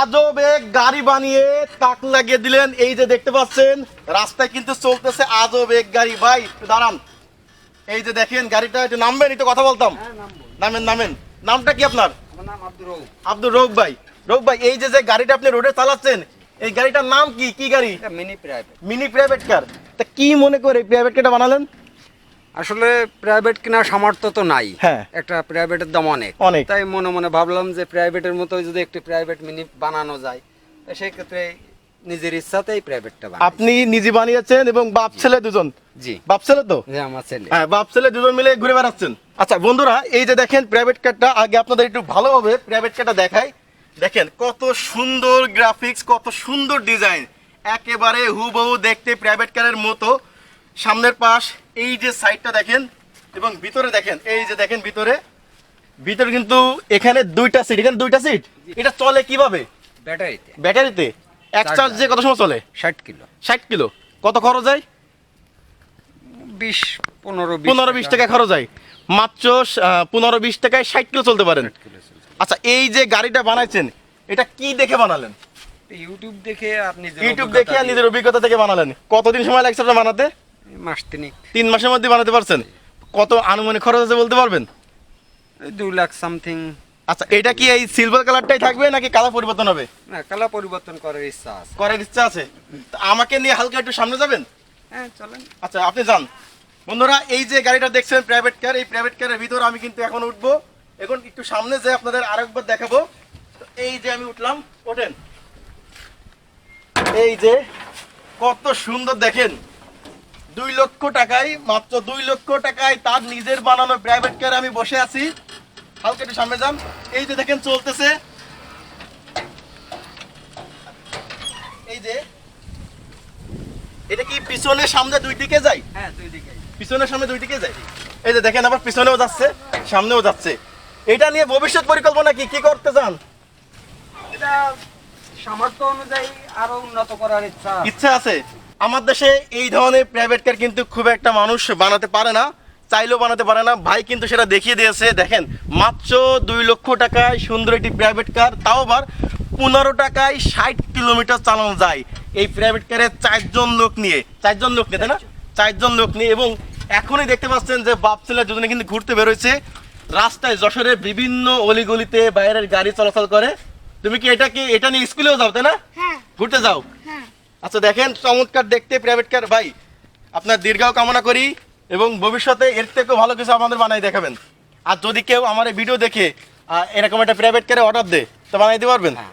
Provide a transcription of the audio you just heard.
আজব এক গাড়ি বানিয়ে তাক লাগিয়ে দিলেন। এই যে দেখতে পাচ্ছেন রাস্তায় কিন্তু চলতেছে আজব এক গাড়ি। ভাই দাঁড়ান। এই যে দেখেন গাড়িটা একটু নামবেন একটু কথা বলতাম। নামেন নামেন। নামটা কি আপনার? আব্দুর রৌফ ভাই। রৌফ ভাই এই যে যে গাড়িটা আপনি রোডে চালাচ্ছেন এই গাড়িটার নাম কি? কি গাড়ি? Mini private. Mini private car. তা কি মনে করে প্রাইভেট কারটা বানালেন? আসলে প্রাইভেট কেনার সামর্থ্য তো নাই। হ্যাঁ। একটা প্রাইভেটের দাম অনেক। অনেক। তাই মনে মনে ভাবলাম যে প্রাইভেটের মতো যদি একটি প্রাইভেট মিনি বানানো যায় সেই ক্ষেত্রে নিজের ইচ্ছাতেই প্রাইভেটটা আপনি নিজে বানিয়েছেন এবং বাপ ছেলে দুজন? জি। বাপ ছেলে তো? যে আমার ছেলে। হ্যাঁ বাপ ছেলে দুজন মিলে ঘুরে বেড়াচ্ছেন। আচ্ছা বন্ধুরা এই যে দেখেন প্রাইভেট কারটা আগে আপনাদের একটু ভালোভাবে প্রাইভেট কারটা দেখাই। দেখেন কত সুন্দর গ্রাফিক্স কত সুন্দর ডিজাইন একেবারে হুবহু দেখতে প্রাইভেট কারের মতো। সামনের পাশ এই যে সাইডটা দেখেন এবং ভিতরে দেখেন এই যে দেখেন ভিতরে ভিতরে কিন্তু এখানে দুইটা সিট এখানে দুইটা সিট এটা চলে কীভাবে? ব্যাটারিতে। ব্যাটারিতে? এক চার্জ কত সময় চলে? ষাট কিলো। ষাট কিলো। কত খরচ হয়? বিশ পনেরো পনেরো বিশ টাকা। খরচ হয়। মাত্র পনেরো বিশ টাকায় ষাট কিলো চলতে পারেন। আচ্ছা এই যে গাড়িটা বানাইছেন এটা কি দেখে বানালেন? ইউটিউব দেখে আপনি ইউটিউব দেখে আর নিজের অভিজ্ঞতা থেকে বানালেন। কতদিন সময় লাগছে আপনার বানাতে? মাস তিনিক। তিন মাসের মধ্যে বানাতে পারছেন? কত আনুমানিক খরচ আছে বলতে পারবেন? দু লাখ সামথিং। আচ্ছা এটা কি এই সিলভার কালারটাই থাকবে নাকি কালার পরিবর্তন হবে? না কালা পরিবর্তন করার ইচ্ছা আছে। করার ইচ্ছা আছে। তা আমাকে নিয়ে হালকা একটু সামনে যাবেন? হ্যাঁ চলেন। আচ্ছা আপনি যান। বন্ধুরা এই যে গাড়িটা দেখছেন প্রাইভেট কার এই প্রাইভেট কারের ভিতর আমি কিন্তু এখন উঠবো। এখন একটু সামনে যে আপনাদের আরেকবার দেখাবো। তো এই যে আমি উঠলাম ওঠেন। এই যে কত সুন্দর দেখেন। দুই লক্ষ টাকায় মাত্র দুই লক্ষ টাকায় তার নিজের বানানো প্রাইভেট কার আমি বসে আছি। হালকা একটু সামনে যান। এই যে দেখেন চলতেছে। এই যে এটা কি পিছনে সামনে দুই দিকে যায়? হ্যাঁ দুই দিকে। সামনে দুই দিকে যায়। এই যে দেখেন আবার পিছনেও যাচ্ছে সামনেও যাচ্ছে। এটা নিয়ে ভবিষ্যৎ পরিকল্পনা কি? কি করতে চান? এটা সামর্থ্য অনুযায়ী আরও উন্নত করার ইচ্ছা ইচ্ছা আছে? আমার দেশে এই ধরনের প্রাইভেট কার কিন্তু খুব একটা মানুষ বানাতে পারে না চাইলেও বানাতে পারে না। ভাই কিন্তু সেটা দেখিয়ে দিয়েছে দেখেন মাত্র দুই লক্ষ টাকায় সুন্দর একটি প্রাইভেট কার তাও আবার পনেরো টাকায় ষাট কিলোমিটার চালানো যায়। এই প্রাইভেট কারে চারজন লোক নিয়ে চারজন লোক নিয়ে তাই না? চারজন লোক নিয়ে এবং এখনই দেখতে পাচ্ছেন যে বাপ ছেলে দুজনে কিন্তু ঘুরতে বেরোচ্ছে রাস্তায় যশোরের বিভিন্ন অলিগলিতে বাইরের গাড়ি চলাচল করে। তুমি কি এটা কি এটা নিয়ে স্কুলেও যাও তাই না? হ্যাঁ। ঘুরতে যাও। হ্যাঁ। আচ্ছা দেখেন, চমৎকার দেখতে প্রাইভেট কার ভাই, আপনার দীর্ঘাও কামনা করি এবং ভবিষ্যতে এর থেকেও ভালো কিছু আমাদের বানাই দেখাবেন। আর যদি কেউ আমার ভিডিও দেখে এরকম একটা প্রাইভেট কারে অর্ডার দেয়, তো বানাই দিতে পারবেন? হ্যাঁ।